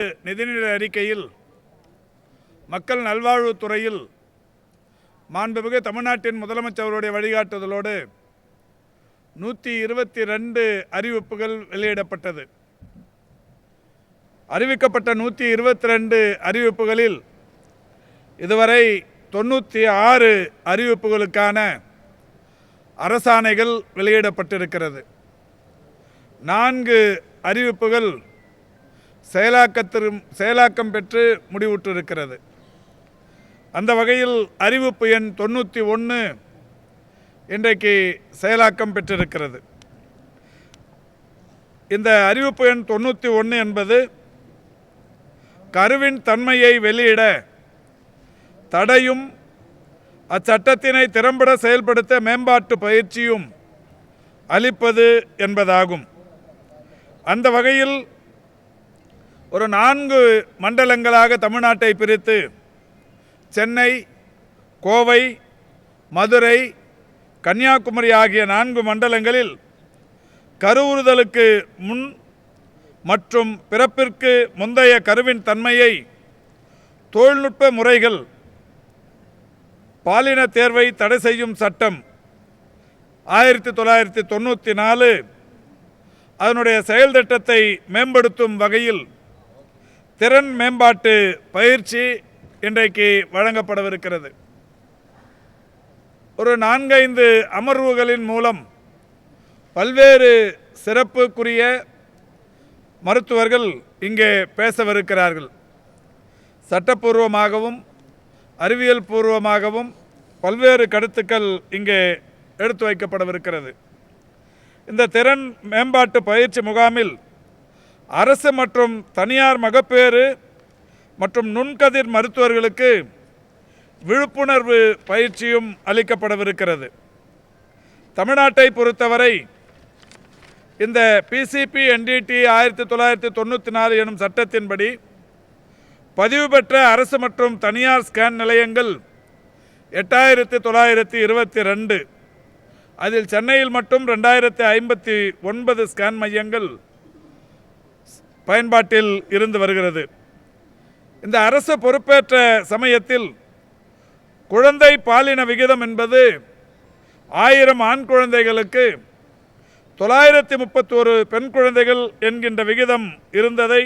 நிதிநிலை அறிக்கையில் மக்கள் நல்வாழ்வுத்துறையில் மாண்புமிகு தமிழ்நாட்டின் முதலமைச்சர் அவருடைய வழிகாட்டுதலோடு நூற்றி இருபத்தி ரெண்டு அறிவிப்புகள் வெளியிடப்பட்டது. அறிவிக்கப்பட்ட நூற்றி இருபத்தி ரெண்டு அறிவிப்புகளில் இதுவரை தொண்ணூற்றி ஆறு அறிவிப்புகளுக்கான அரசாணைகள் வெளியிடப்பட்டிருக்கிறது. நான்கு அறிவிப்புகள் செயலாக்கத்திலும் செயலாக்கம் பெற்று முடிவுற்றிருக்கிறது. அந்த வகையில் அறிவிப்பு எண் தொண்ணூற்றி ஒன்று இன்றைக்கு செயலாக்கம் பெற்றிருக்கிறது. இந்த அறிவிப்பு எண் தொண்ணூற்றி ஒன்று என்பது கருவின் தன்மையை வெளியிட தடையும் அச்சட்டத்தினை திறம்பட செயல்படுத்த மேம்பாட்டு பயிற்சியும் அளிப்பது என்பதாகும். அந்த வகையில் ஒரு நான்கு மண்டலங்களாக தமிழ்நாட்டை பிரித்து சென்னை கோவை மதுரை கன்னியாகுமரி ஆகிய நான்கு மண்டலங்களில் கருவுறுதலுக்கு முன் மற்றும் பிறப்பிற்கு முந்தைய கருவின் தன்மையை தொழில்நுட்ப முறைகள் பாலின தேர்வை தடை செய்யும் சட்டம் ஆயிரத்தி தொள்ளாயிரத்தி தொண்ணூற்றி நாலு அதனுடைய செயல் திட்டத்தை மேம்படுத்தும் வகையில் திறன் மேம்பாட்டு பயிற்சி இன்றைக்கு வழங்கப்படவிருக்கிறது. ஒரு நான்கைந்து அமர்வுகளின் மூலம் பல்வேறு சிறப்புக்குரிய மருத்துவர்கள் இங்கே பேசவிருக்கிறார்கள். சட்டப்பூர்வமாகவும் அறிவியல் பூர்வமாகவும் பல்வேறு கருத்துக்கள் இங்கே எடுத்து வைக்கப்படவிருக்கிறது. இந்த திறன் மேம்பாட்டு பயிற்சி முகாமில் அரசு மற்றும் தனியார் மகப்பேறு மற்றும் நுண்கதிர் மருத்துவர்களுக்கு விழிப்புணர்வு பயிற்சியும் அளிக்கப்படவிருக்கிறது. தமிழ்நாட்டை பொறுத்தவரை இந்த பிசிபி என்டிடி ஆயிரத்தி தொள்ளாயிரத்தி தொண்ணூற்றி நாலு எனும் சட்டத்தின்படி பதிவு பெற்ற அரசு மற்றும் தனியார் ஸ்கேன் நிலையங்கள் எட்டாயிரத்தி தொள்ளாயிரத்தி இருபத்தி ரெண்டு. அதில் சென்னையில் மட்டும் ரெண்டாயிரத்தி ஐம்பத்தி ஒன்பது ஸ்கேன் மையங்கள் பயன்பாட்டில் இருந்து வருகிறது. இந்த அரசு பொறுப்பேற்ற சமயத்தில் குழந்தை பாலின விகிதம் என்பது ஆயிரம் ஆண் குழந்தைகளுக்கு தொள்ளாயிரத்தி முப்பத்தோரு பெண் குழந்தைகள் என்கின்ற விகிதம் இருந்ததை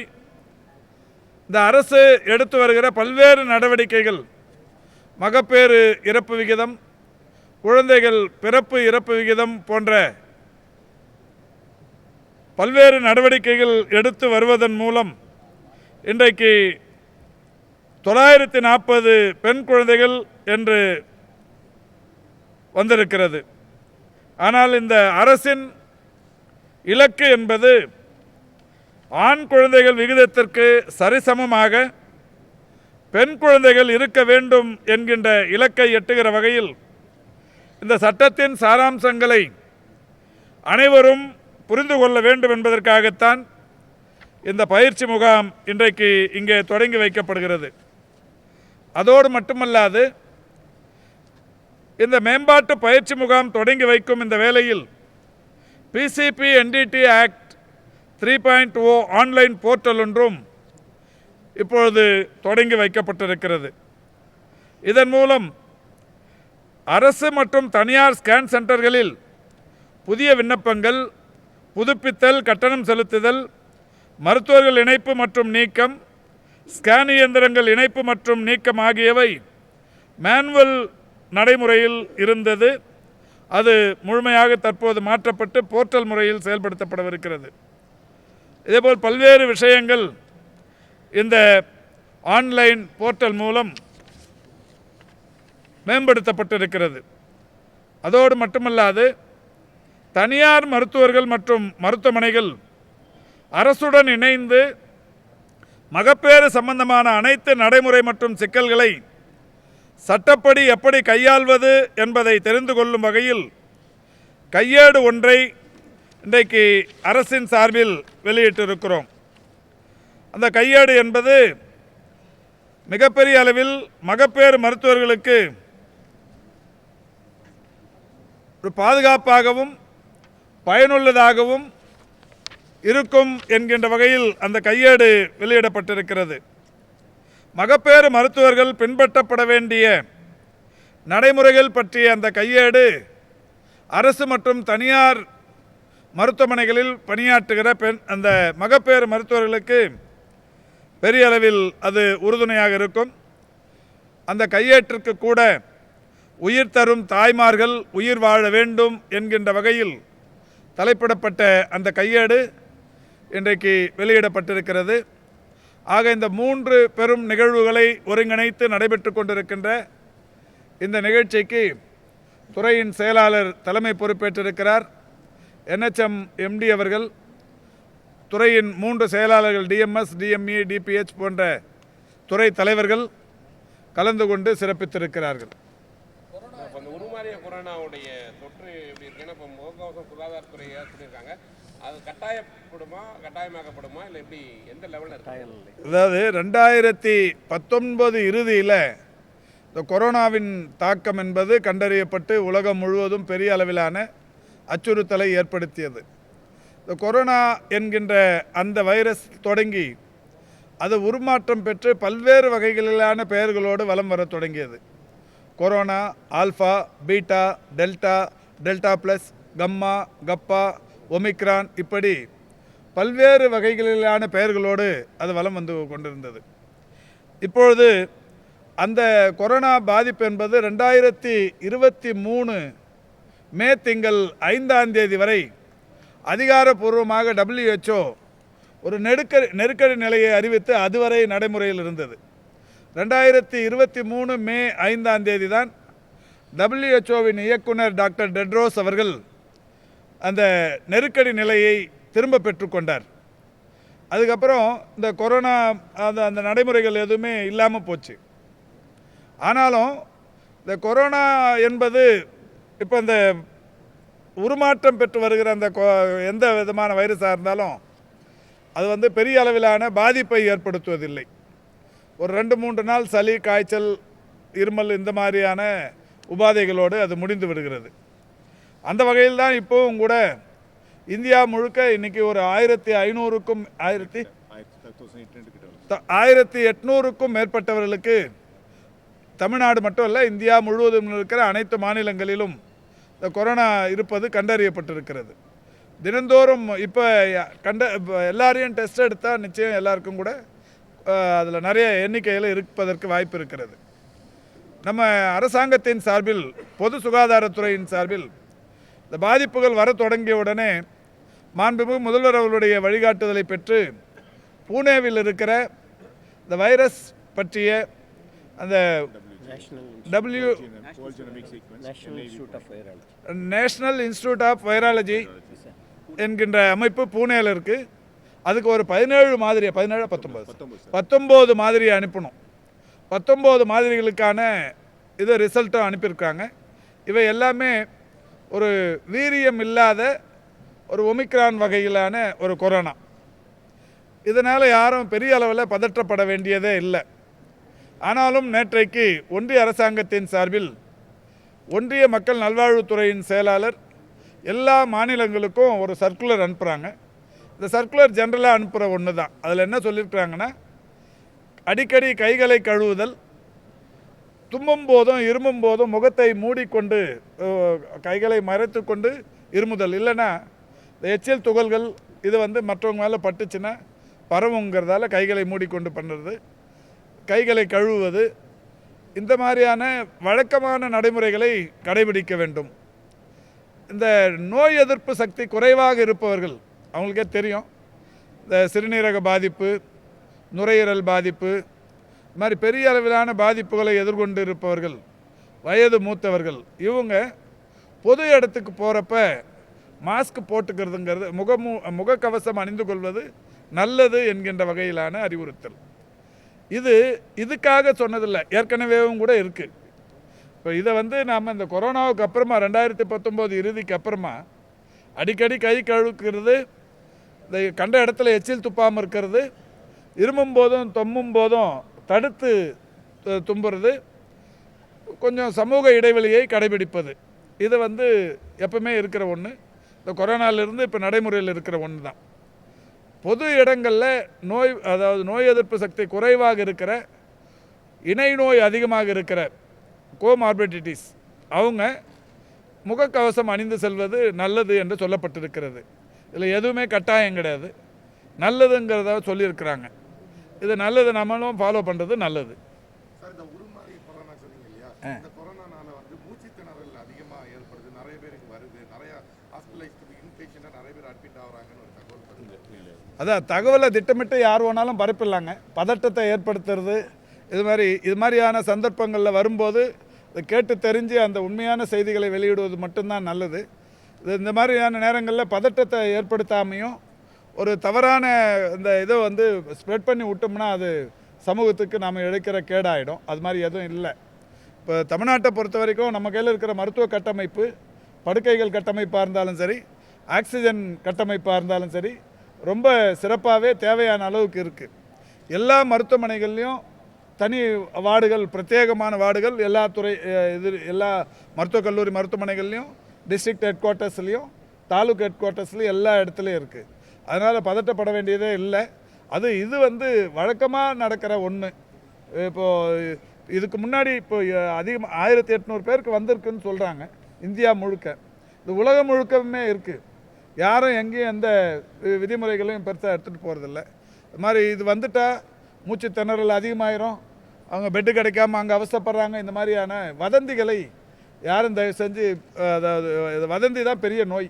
இந்த அரசு எடுத்து வருகிற பல்வேறு நடவடிக்கைகள். மகப்பேறு இறப்பு விகிதம் குழந்தைகள் பிறப்பு இறப்பு விகிதம் போன்ற பல்வேறு நடவடிக்கைகள் எடுத்து வருவதன் மூலம் இன்றைக்கு தொள்ளாயிரத்தி நாற்பது பெண் குழந்தைகள் என்று வந்திருக்கிறது. ஆனால் இந்த அரசின் இலக்கு என்பது ஆண் குழந்தைகள் விகிதத்திற்கு சரிசமமாக பெண் குழந்தைகள் இருக்க வேண்டும் என்கின்ற இலக்கை எட்டுகிற வகையில் இந்த சட்டத்தின் சாராம்சங்களை அனைவரும் புரிந்து கொள்ள வேண்டும் என்பதற்காகத்தான் இந்த பயிற்சி முகாம் இன்றைக்கு இங்கே தொடங்கி வைக்கப்படுகிறது. அதோடு மட்டுமல்லாது இந்த மேம்பாட்டு பயிற்சி முகாம் தொடங்கி வைக்கும் இந்த வேளையில் PCP NDT act three point O online portal ஒன்றும் இப்பொழுது தொடங்கி வைக்கப்பட்டிருக்கிறது. இதன் மூலம் அரசு மற்றும் தனியார் ஸ்கேன் சென்டர்களில் புதிய விண்ணப்பங்கள் புதுப்பித்தல் கட்டணம் செலுத்துதல் மருத்துவர்கள் இணைப்பு மற்றும் நீக்கம் ஸ்கேன் இயந்திரங்கள் இணைப்பு மற்றும் நீக்கம் ஆகியவை மேனுவல் நடைமுறையில் இருந்தது. அது முழுமையாக தற்போது மாற்றப்பட்டு போர்ட்டல் முறையில் செயல்படுத்தப்படவிருக்கிறது. இதேபோல் பல்வேறு விஷயங்கள் இந்த ஆன்லைன் போர்ட்டல் மூலம் மேம்படுத்தப்பட்டிருக்கிறது. அதோடு மட்டுமல்லாது தனியார் மருத்துவர்கள் மற்றும் மருத்துவமனைகள் அரசுடன் இணைந்து மகப்பேறு சம்பந்தமான அனைத்து நடைமுறை மற்றும் சிக்கல்களை சட்டப்படி எப்படி கையாள்வது என்பதை தெரிந்து கொள்ளும் வகையில் கையேடு ஒன்றை இன்றைக்கு அரசின் சார்பில் வெளியிட்டிருக்கிறோம். அந்த கையேடு என்பது மிகப்பெரிய அளவில் மகப்பேறு மருத்துவர்களுக்கு ஒரு பாதுகாப்பாகவும் பயனுள்ளதாகவும் இருக்கும் என்கின்ற வகையில் அந்த கையேடு வெளியிடப்பட்டிருக்கிறது. மகப்பேறு மருத்துவர்கள் பின்பற்றப்பட வேண்டிய நடைமுறைகள் பற்றிய அந்த கையேடு அரசு மற்றும் தனியார் மருத்துவமனைகளில் பணியாற்றுகிற பெண் அந்த மகப்பேறு மருத்துவர்களுக்கு பெரிய அளவில் அது உறுதுணையாக இருக்கும். அந்த கையேட்டிற்கு கூட உயிர் தரும் தாய்மார்கள் உயிர் வாழ வேண்டும் என்கின்ற வகையில் தலைப்பிடப்பட்ட அந்த கையேடு இன்றைக்கு வெளியிடப்பட்டிருக்கிறது. ஆக இந்த மூன்று பெரும் நிகழ்வுகளை ஒருங்கிணைத்து நடைபெற்று கொண்டிருக்கின்ற இந்த நிகழ்ச்சிக்கு துறையின் செயலாளர் தலைமை பொறுப்பேற்றிருக்கிறார். என்ஹெச்எம் எம்டி அவர்கள் துறையின் மூன்று செயலாளர்கள் டிஎம்எஸ் டிஎம்இ டிபிஹெச் போன்ற துறை தலைவர்கள் கலந்து கொண்டு சிறப்பித்திருக்கிறார்கள். இப்போ முகக்கவசம் சுகாதாரத்துறை சொல்லியிருக்காங்க. அது கட்டாயப்படுமா கட்டாயமாக்கப்படுமா இல்லை எப்படி எந்த லெவலில் இருக்காங்க அதாவது ரெண்டாயிரத்தி பத்தொன்பது இறுதியில் இந்த கொரோனாவின் தாக்கம் என்பது கண்டறியப்பட்டு உலகம் முழுவதும் பெரிய அளவிலான அச்சுறுத்தலை ஏற்படுத்தியது. இந்த கொரோனா என்கின்ற அந்த வைரஸ் தொடங்கி அது உருமாற்றம் பெற்று பல்வேறு வகைகளிலான பெயர்களோடு வலம் வரத் தொடங்கியது. Corona alpha beta delta delta plus gamma kappa omicron இப்படி பல்வேறு வகைகளிலான பெயர்களோடு அது வலம் வந்து கொண்டிருந்தது. இப்பொழுது அந்த கொரோனா பாதிப்பு என்பது ரெண்டாயிரத்தி இருபத்தி மூணு மே திங்கள் ஐந்தாம் தேதி வரை அதிகாரப்பூர்வமாக டபிள்யூஹெச்ஓ ஒரு நெருக்கடி நெருக்கடி நிலையை அறிவித்து அதுவரை நடைமுறையில் இருந்தது. ரெண்டாயிரத்தி இருபத்தி மூணு மே ஐந்தாம் தேதி தான் டபிள்யூஹெச்ஓவின் இயக்குனர் டாக்டர் டெட்ரோஸ் அவர்கள் அந்த நெருக்கடி நிலையை திரும்ப பெற்றுக்கொண்டார். அதுக்கப்புறம் இந்த கொரோனா அந்த அந்த நடைமுறைகள் எதுவுமே இல்லாமல் போச்சு. ஆனாலும் இந்த கொரோனா என்பது இப்போ இந்த உருமாற்றம் பெற்று வருகிற அந்த கொ- எந்த விதமான வைரஸாக இருந்தாலும் அது வந்து பெரிய அளவிலான பாதிப்பை ஏற்படுத்துவதில்லை. ஒரு ரெண்டு மூன்று நாள் சளி காய்ச்சல் இருமல் இந்த மாதிரியான உபாதைகளோடு அது முடிந்து விடுகிறது. அந்த வகையில் தான் இப்போவும் கூட இந்தியா முழுக்க இன்னைக்கு ஒரு ஆயிரத்தி ஐநூறுக்கும் ஆயிரத்தி ஆயிரத்தி எட்நூறுக்கும் மேற்பட்டவர்களுக்கு தமிழ்நாடு மட்டும் இல்லை இந்தியா முழுவதும் இருக்கிற அனைத்து மாநிலங்களிலும் இந்த கொரோனா இருப்பது கண்டறியப்பட்டிருக்கிறது. தினந்தோறும் இப்போ கண்ட இப்போ எல்லாரையும் டெஸ்ட் எடுத்தால் நிச்சயம் எல்லாருக்கும் கூட அதில் நிறைய எண்ணிக்கையில் இருப்பதற்கு வாய்ப்பு இருக்கிறது. நம்ம அரசாங்கத்தின் சார்பில் பொது சுகாதாரத்துறையின் சார்பில் இந்த பாதிப்புகள் வர தொடங்கிய உடனே மாண்புமிகு முதல்வர் அவர்களுடைய வழிகாட்டுதலை பெற்று பூனேவில் இருக்கிற இந்த வைரஸ் பற்றிய அந்த W. National institute of virology என்கின்ற அமைப்பு பூனேல இருக்கு. அதுக்கு ஒரு பதினேழு மாதிரி பதினேழு பத்தொன்பது? பத்தொம்போது மாதிரி அனுப்பணும். பத்தொம்போது மாதிரிகளுக்கான இது ரிசல்ட்டும் அனுப்பியிருக்காங்க. இவை எல்லாமே ஒரு வீரியம் இல்லாத ஒரு ஒமிக்ரான் வகையிலான ஒரு கொரோனா. இதனால் யாரும் பெரிய அளவில் பதற்றப்பட வேண்டியதே இல்லை. ஆனாலும் நேற்றைக்கு ஒன்றிய அரசாங்கத்தின் சார்பில் ஒன்றிய மக்கள் நல்வாழ்வுத்துறையின் செயலாளர் எல்லா மாநிலங்களுக்கும் ஒரு சர்க்குலர் அனுப்புகிறாங்க இந்த சர்க்குலர் ஜென்ரலாக அனுப்புகிற ஒன்று தான் அதில் என்ன சொல்லியிருக்கிறாங்கன்னா அடிக்கடி கைகளை கழுவுதல் தும்மும் போதும் இருமும் போதும் முகத்தை மூடிக்கொண்டு கைகளை மறைத்து கொண்டு இருமுதல். இல்லைன்னா இந்த எச்சில் துகள்கள் இது வந்து மற்றவங்க மேலே பட்டுச்சுன்னா பரவுங்கிறதால கைகளை மூடிக்கொண்டு பண்ணுறது. கைகளை கழுவுவது இந்த மாதிரியான வழக்கமான நடைமுறைகளை கடைபிடிக்க வேண்டும். இந்த நோய் எதிர்ப்பு சக்தி குறைவாக இருப்பவர்கள் அவங்களுக்கே தெரியும். இந்த சிறுநீரக பாதிப்பு நுரையீரல் பாதிப்பு இது மாதிரி பெரிய அளவிலான பாதிப்புகளை எதிர்கொண்டு இருப்பவர்கள் வயது மூத்தவர்கள் இவங்க பொது இடத்துக்கு போகிறப்ப மாஸ்க் போட்டுக்கிறதுங்கிறது முகமு முகக்கவசம் அணிந்து கொள்வது நல்லது என்கின்ற வகையிலான அறிவுறுத்தல். இது இதுக்காக சொன்னதில்லை ஏற்கனவேவும் கூட இருக்குது இப்போ இதை வந்து நாம் இந்த கொரோனாவுக்கு அப்புறமா ரெண்டாயிரத்தி பத்தொம்போது இறுதிக்கு அப்புறமா அடிக்கடி கை கழுவுக்கிறது இந்த கண்ட இடத்துல எச்சில் துப்பாமல் இருக்கிறது இருமும் போதும் தொம்மும் போதும் தடுத்து தும்புறது கொஞ்சம் சமூக இடைவெளியை கடைபிடிப்பது. இது வந்து எப்பவுமே இருக்கிற ஒன்று இந்த கொரோனாலிருந்து இப்போ நடைமுறையில் இருக்கிற ஒன்று தான் பொது இடங்களில் நோய் அதாவது நோய் எதிர்ப்பு சக்தி குறைவாக இருக்கிற இணை நோய் அதிகமாக இருக்கிற கோமார்பிடிட்டிஸ் அவங்க முகக்கவசம் அணிந்து செல்வது நல்லது என்று சொல்லப்பட்டிருக்கிறது. இதில் எதுவுமே கட்டாயம் கிடையாது. நல்லதுங்கிறத சொல்லியிருக்கிறாங்க. இது நல்லது நம்மளும் ஃபாலோ பண்ணுறது நல்லது. சார் இந்த உருமாறி கொரோனா சொன்னீங்க இல்லையா இந்த கொரோனானால வந்து மூச்சு திணறல் அதிகமா ஏற்படுது. நிறைய பேருக்கு வருது. நிறைய ஹாஸ்பிட்டலைஸ்டு இன்பேஷனாக நிறைய பேர் அட்மிட் ஆகுறாங்கன்னு ஒரு தகவல் வருது. அதான் தகவலை திட்டமிட்டு யார் வேணாலும் பரப்பிடலாங்க. பதட்டத்தை ஏற்படுத்துறது இது மாதிரி இது மாதிரியான சந்தர்ப்பங்களில் வரும்போது இதை கேட்டு தெரிஞ்சு அந்த உண்மையான செய்திகளை வெளியிடுவது மட்டும்தான் நல்லது. இது இந்த மாதிரியான நேரங்களில் பதட்டத்தை ஏற்படுத்தாமையும் ஒரு தவறான இந்த இதை வந்து ஸ்ப்ரெட் பண்ணி விட்டோம்னா அது சமூகத்துக்கு நாம் இழைக்கிற கேடாயிடும். அது மாதிரி எதுவும் இல்லை. இப்போ தமிழ்நாட்டை பொறுத்த வரைக்கும் நம்ம கையில் இருக்கிற மருத்துவ கட்டமைப்பு படுக்கைகள் கட்டமைப்பாக இருந்தாலும் சரி ஆக்சிஜன் கட்டமைப்பாக இருந்தாலும் சரி ரொம்ப சிறப்பாகவே தேவையான அளவுக்கு இருக்குது எல்லா மருத்துவமனைகள்லையும் தனி வார்டுகள் பிரத்யேகமான வார்டுகள் எல்லா துறை இது எல்லா மருத்துவக் கல்லூரி மருத்துவமனைகள்லையும் டிஸ்ட்ரிக்ட் ஹெட் குவார்ட்டர்ஸ்லையும் தாலுக் ஹெட் குவார்ட்டர்ஸ்லையும் எல்லா இடத்துலையும் இருக்குது அதனால் பதட்டப்பட வேண்டியதே இல்லை. அது இது வந்து வழக்கமாக நடக்கிற ஒன்று இப்போது இதுக்கு முன்னாடி இப்போ அதிகம் ஆயிரத்தி எட்நூறு பேருக்கு வந்திருக்குன்னு சொல்கிறாங்க இந்தியா முழுக்க. இது உலகம் முழுக்கவுமே இருக்குது யாரும் எங்கேயும் எந்த விதிமுறைகளையும் பெருசாக எடுத்துகிட்டு போகிறதில்ல இது மாதிரி இது வந்துட்டால் மூச்சு திணறல் அதிகமாயிரும். அவங்க பெட்டு கிடைக்காம அங்கே அவஸ்தைப்படுறாங்க. இந்த மாதிரியான வதந்திகளை யாரும் தயவு செஞ்சு அதாவது வதந்தி தான் பெரிய நோய்.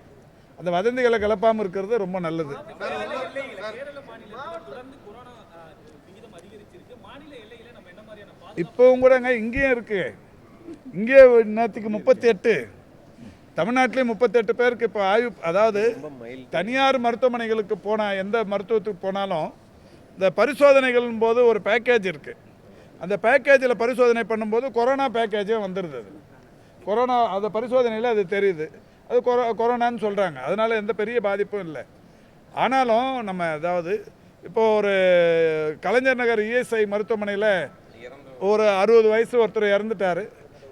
அந்த வதந்திகளை கிளப்பாமல் இருக்கிறது ரொம்ப நல்லது. இப்போவும் கூடங்க இங்கேயும் இருக்கு. இங்கே நேற்றுக்கு முப்பத்தி எட்டு தமிழ்நாட்டிலேயும் முப்பத்தெட்டு பேருக்கு இப்போ ஆய்வு அதாவது தனியார் மருத்துவமனைகளுக்கு போனால் எந்த மருத்துவத்துக்கு போனாலும் இந்த பரிசோதனைகளின் போது ஒரு பேக்கேஜ் இருக்குது அந்த பேக்கேஜில் பரிசோதனை பண்ணும்போது கொரோனா பேக்கேஜே வந்துடுது கொரோனா அந்த பரிசோதனையில் அது தெரியுது. அது கொரோ கொரோனான்னு சொல்கிறாங்க அதனால் எந்த பெரிய பாதிப்பும் இல்லை. ஆனாலும் நம்ம அதாவது இப்போ ஒரு கலைஞர் நகர் இஎஸ்ஐ மருத்துவமனையில் ஒரு அறுபது வயசு ஒருத்தர் இறந்துட்டார்.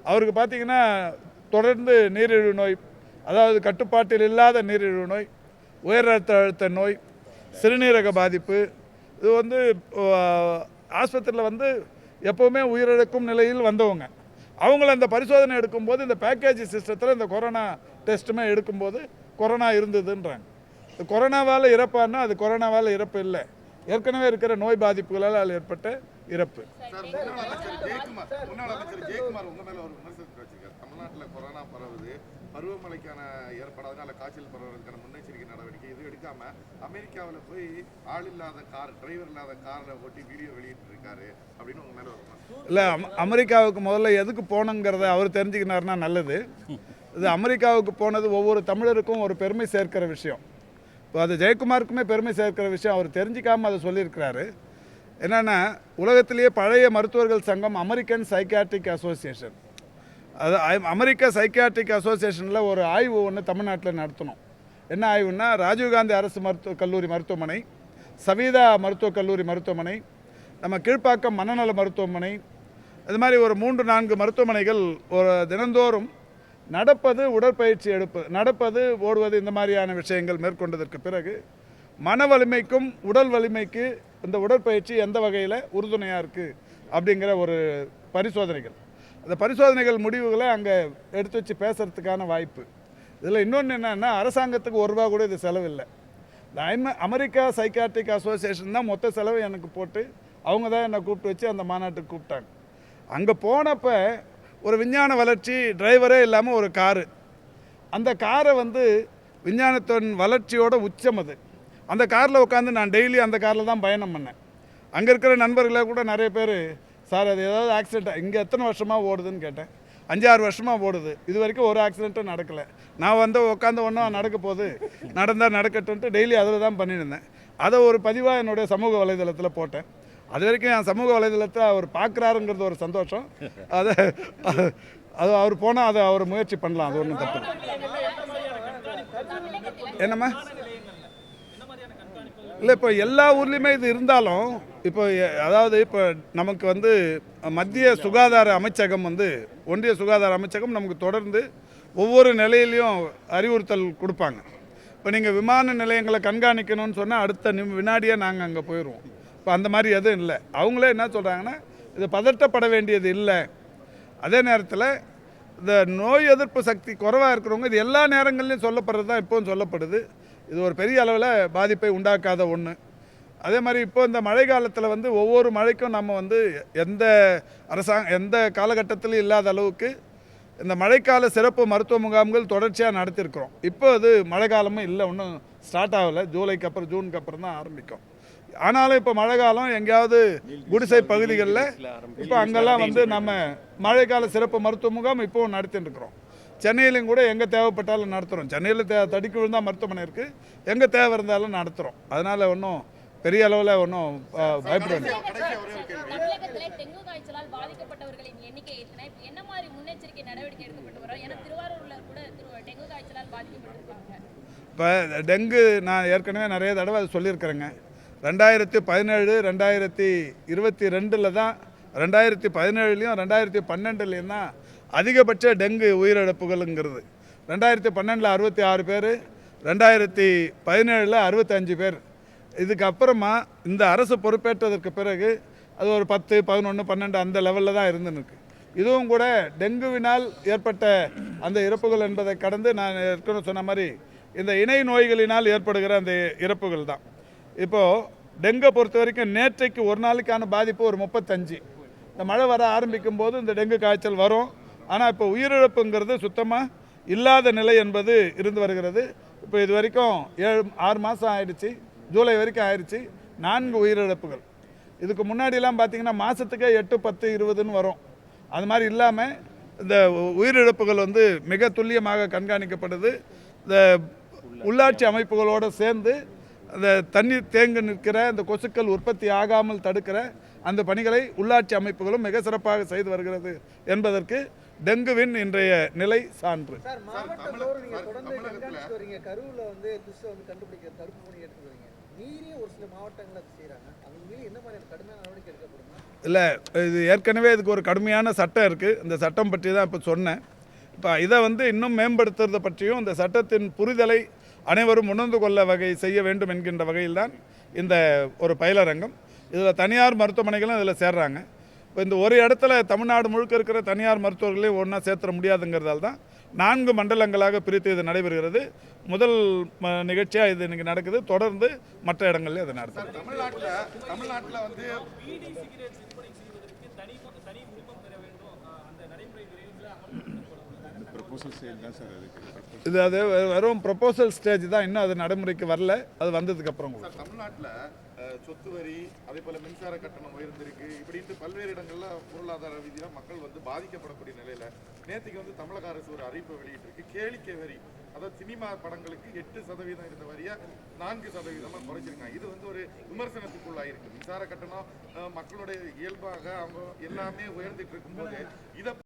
அவருக்கு பார்த்தீங்கன்னா தொடர்ந்து நீரிழிவு நோய் அதாவது கட்டுப்பாட்டில் இல்லாத நீரிழிவு நோய் உயர் ரத்த அழுத்த நோய் சிறுநீரக பாதிப்பு இது வந்து ஆஸ்பத்திரியில் வந்து எப்போவுமே உயிரிழக்கும் நிலையில் வந்தவங்க. அவங்கள அந்த பரிசோதனை எடுக்கும்போது இந்த பேக்கேஜ் சிஸ்டத்தில் இந்த கொரோனா டெஸ்ட்டுமே எடுக்கும்போது கொரோனா இருந்ததுன்றாங்க. கொரோனாவால் இறப்பான்னா அது கொரோனாவால் இறப்பு இல்லை. ஏற்கனவே இருக்கிற நோய் பாதிப்புகளால் ஏற்பட்ட இறப்பு. கொரோனா பருவமழைக்கான ஏற்படாதனால காய்ச்சல் பரவுறதுக்கான எடுக்காம அமெரிக்காவில் போய் ஆள் இல்லாத கார் டிரைவர் இல்லாத காரில் ஓட்டி வீடியோ வெளியிட்டு இருக்காரு அப்படின்னு உங்க மேலே இல்லை அமெரிக்காவுக்கு முதல்ல எதுக்கு போகணுங்கிறத அவர் தெரிஞ்சுக்கினாருன்னா நல்லது. இது அமெரிக்காவுக்கு போனது ஒவ்வொரு தமிழருக்கும் ஒரு பெருமை சேர்க்கிற விஷயம். இப்போ அது ஜெயக்குமாருக்குமே பெருமை சேர்க்கிற விஷயம் அவர் தெரிஞ்சிக்காமல் அதை சொல்லியிருக்கிறாரு. என்னென்னா உலகத்திலேயே பழைய மருத்துவர்கள் சங்கம் அமெரிக்கன் சைக்காட்ரிக் அசோசியேஷன். அது அமெரிக்க சைக்காட்ரிக் அசோசியேஷனில் ஒரு ஆய்வு ஒன்று தமிழ்நாட்டில் நடத்தணும். என்ன ஆய்வுன்னா ராஜீவ்காந்தி அரசு மருத்துவ கல்லூரி மருத்துவமனை சவீதா மருத்துவக் கல்லூரி மருத்துவமனை நம்ம கீழ்ப்பாக்கம் மனநல மருத்துவமனை இது மாதிரி ஒரு மூன்று நான்கு மருத்துவமனைகள் ஒரு தினந்தோறும் நடப்பது உடற்பயிற்சி எடுப்பு நடப்பது ஓடுவது இந்த மாதிரியான விஷயங்கள் மேற்கொண்டதற்கு பிறகு மன வலிமைக்கும் உடல் வலிமைக்கு இந்த உடற்பயிற்சி எந்த வகையில் உறுதுணையாக இருக்குது அப்படிங்கிற ஒரு பரிசோதனைகள். அந்த பரிசோதனைகள் முடிவுகளை அங்கே எடுத்து வச்சு பேசுகிறதுக்கான வாய்ப்பு. இதில் இன்னொன்று என்னென்னா அரசாங்கத்துக்கு ஒரு ரூபா கூட இது செலவில்லை. இந்த ஐம- அமெரிக்கா சைக்காட்ரிக் அசோசியேஷன் தான் மொத்த செலவு எனக்கு போட்டு அவங்க தான் என்னை கூப்பிட்டு வச்சு அந்த மாநாட்டுக்கு கூப்பிட்டாங்க. அங்கே போனப்போ ஒரு விஞ்ஞான வளர்ச்சி டிரைவரே இல்லாமல் ஒரு காரு அந்த காரை வந்து விஞ்ஞானத்தின் வளர்ச்சியோட உச்சம் அது. அந்த காரில் உட்காந்து நான் டெய்லி அந்த காரில் தான் பயணம் பண்ணேன். அங்கே இருக்கிற நண்பர்களே கூட நிறைய பேர் சார் அது ஏதாவது ஆக்சிடென்ட் இங்கே எத்தனை வருஷமாக ஓடுதுன்னு கேட்டேன். அஞ்சாறு வருஷமாக ஓடுது. இது வரைக்கும் ஒரு ஆக்சிடென்ட்டும் நடக்கலை. நான் வந்து உட்காந்த ஒன்றும் நடக்க போகுது. நடந்தால் நடக்கட்டும்ட்டு டெய்லி அதில் தான் பண்ணியிருந்தேன். அதை ஒரு பதிவாக என்னுடைய சமூக வலைதளத்தில் போட்டேன். அது வரைக்கும் என் சமூக வலைதளத்தை அவர் பார்க்குறாருங்கிறது ஒரு சந்தோஷம். அதை அது அவர் போனால் அதை அவர் முயற்சி பண்ணலாம். அது ஒன்றும் தப்பு என்னம்மா? இல்லை இப்போ எல்லா ஊர்லேயுமே இது இருந்தாலும் இப்போ அதாவது இப்போ நமக்கு வந்து மத்திய சுகாதார அமைச்சகம் வந்து ஒன்றிய சுகாதார அமைச்சகம் நமக்கு தொடர்ந்து ஒவ்வொரு நிலையிலையும் அறிவுறுத்தல் கொடுப்பாங்க. இப்போ நீங்கள் விமான நிலையங்களை கண்காணிக்கணும்னு சொன்னால் அடுத்த நிம் வினாடியே நாங்கள் அங்கே போயிடுவோம். இப்போ அந்த மாதிரி எதுவும் இல்லை. அவங்களே என்ன சொல்கிறாங்கன்னா இது பதட்டப்பட வேண்டியது இல்லை. அதே நேரத்தில் இந்த நோய் எதிர்ப்பு சக்தி குறைவாக இருக்கிறவங்க இது எல்லா நேரங்கள்லையும் சொல்லப்படுறது தான் இப்போவும் சொல்லப்படுது. இது ஒரு பெரிய அளவில் பாதிப்பை உண்டாக்காத ஒன்று அதே மாதிரி இப்போ இந்த மழை காலத்தில் வந்து ஒவ்வொரு மழைக்கும் நம்ம வந்து எந்த அரசாங்க எந்த காலகட்டத்திலும் இல்லாத அளவுக்கு இந்த மழைக்கால சிறப்பு மருத்துவ முகாம்கள் தொடர்ச்சியாக நடத்தியிருக்கிறோம் இப்போ அது மழை காலமும் இல்லை ஒன்றும் ஸ்டார்ட் ஆகலை. ஜூலைக்கு அப்புறம் ஜூனுக்கு அப்புறம் தான் ஆரம்பிக்கும். ஆனாலும் இப்போ மழை காலம் எங்கேயாவது குடிசை பகுதிகளில் இப்போ அங்கெல்லாம் வந்து நம்ம மழைக்கால சிறப்பு மருத்துவ முகாம் இப்போவும் நடத்திட்டு இருக்கிறோம். சென்னையிலையும் கூட எங்கே தேவைப்பட்டாலும் நடத்துகிறோம் சென்னையில் தே தடுக்கி விழுந்தால் மருத்துவமனை இருக்குது எங்கே தேவை இருந்தாலும் நடத்துகிறோம் அதனால் ஒன்றும் பெரிய அளவில் ஒன்றும் பயப்பட வேண்டிய தமிழகத்திலே டெங்கு காய்ச்சலால் பாதிக்கப்பட்டவர்களின் எண்ணிக்கை எத்தனை இப்ப என்ன மாதிரி முன்னெச்சரிக்கை நடவடிக்கை எடுக்கப்பட்டு வரும் ஏன்னா திருவாரூர்ல கூட திரு- டெங்கு காய்ச்சலால் பாதிக்கப்பட்டிருக்காங்க. இப்போ டெங்கு நான் ஏற்கனவே நிறைய தடவை அது சொல்லியிருக்கிறேங்க. ரெண்டாயிரத்தி பதினேழு ரெண்டாயிரத்தி இருபத்தி ரெண்டில் தான் ரெண்டாயிரத்தி பதினேழுலையும் ரெண்டாயிரத்தி பன்னெண்டுலேயும் தான் அதிகபட்ச டெங்கு உயிரிழப்புகள்ங்கிறது. ரெண்டாயிரத்தி பன்னெண்டில் அறுபத்தி ஆறு பேர் ரெண்டாயிரத்தி பதினேழில் அறுபத்தஞ்சு பேர். இதுக்கப்புறமா இந்த அரசு பொறுப்பேற்றதற்கு பிறகு அது ஒரு பத்து பதினொன்று பன்னெண்டு அந்த லெவலில் தான் இருந்துருக்கு இதுவும் கூட டெங்குவினால் ஏற்பட்ட அந்த இறப்புகள் என்பதை கடந்து நான் ஏற்கனவே சொன்ன மாதிரி இந்த இணை நோய்களினால் ஏற்படுகிற அந்த இறப்புகள் தான். இப்போது டெங்கை பொறுத்த வரைக்கும் நேற்றைக்கு ஒரு நாளுக்கான பாதிப்பு ஒரு முப்பத்தஞ்சு. இந்த மழை வர ஆரம்பிக்கும் போது இந்த டெங்கு காய்ச்சல் வரும். ஆனால் இப்போ உயிரிழப்புங்கிறது சுத்தமாக இல்லாத நிலை என்பது இருந்து வருகிறது. இப்போ இது வரைக்கும் ஏழு ஆறு மாதம் ஆயிடுச்சு. ஜூலை வரைக்கும் ஆயிடுச்சு நான்கு உயிரிழப்புகள். இதுக்கு முன்னாடிலாம் பார்த்தீங்கன்னா மாதத்துக்கே எட்டு பத்து இருபதுன்னு வரும். அது மாதிரி இல்லாமல் இந்த உயிரிழப்புகள் வந்து மிக துல்லியமாக கண்காணிக்கப்படுது. இந்த உள்ளாட்சி அமைப்புகளோடு சேர்ந்து அந்த தண்ணீர் தேங்கி நிற்கிற அந்த கொசுக்கள் உற்பத்தி ஆகாமல் தடுக்கிற அந்த பணிகளை உள்ளாட்சி அமைப்புகளும் மிக சிறப்பாக செய்து வருகிறது என்பதற்கு டெங்குவின் இன்றைய நிலை சான்று. இல்லை இது ஏற்கனவே இதுக்கு ஒரு கடுமையான சட்டம் இருக்குது இந்த சட்டம் பற்றி தான் இப்போ சொன்னேன். இப்போ இதை வந்து இன்னும் மேம்படுத்துறது பற்றியும் இந்த சட்டத்தின் புரிதலை அனைவரும் உணர்ந்து கொள்ள வகை செய்ய வேண்டும் என்கின்ற வகையில்தான் இந்த ஒரு பயிலரங்கம். இதில் தனியார் மருத்துவமனைகளும் இதில் சேர்றாங்க. இப்போ இந்த ஒரு இடத்துல தமிழ்நாடு முழுக்க இருக்கிற தனியார் மருத்துவர்களையும் ஒன்றா சேர்த்துற முடியாதுங்கிறதால தான் நான்கு மண்டலங்களாக பிரித்து இது நடைபெறுகிறது. முதல் நிகழ்ச்சியாக இது இன்னைக்கு நடக்குது. தொடர்ந்து மற்ற இடங்கள்ல இது நடத்தும் தமிழ்நாட்டுல தமிழ்நாட்டுல வந்து இது அது வெறும் ப்ரொபோசல் ஸ்டேஜ் தான். இன்னும் அது நடைமுறைக்கு வரல. அது வந்ததுக்கப்புறம் தமிழ்நாட்டுல சொத்து வரி அதே போல மின்சார கட்டணம் உயர்ந்திருக்கு. இப்படின்ட்டு பல்வேறு இடங்கள்ல பொருளாதார ரீதியா மக்கள் வந்து பாதிக்கப்படக்கூடிய நிலையில நேற்றுக்கு வந்து தமிழக அரசு ஒரு அறிவிப்பு வெளியிட்டிருக்கு. கேளிக்கை வரி அதாவது சினிமா படங்களுக்கு எட்டு சதவீதம் இருந்த வரியை நான்கு சதவீதமா குறைச்சிருக்காங்க இது வந்து ஒரு விமர்சனத்துக்குள்ளாயிருக்கு. மின்சார கட்டணம் மக்களுடைய இயல்பாக அவங்க எல்லாமே உயர்ந்துட்டு இருக்கும்போது இதை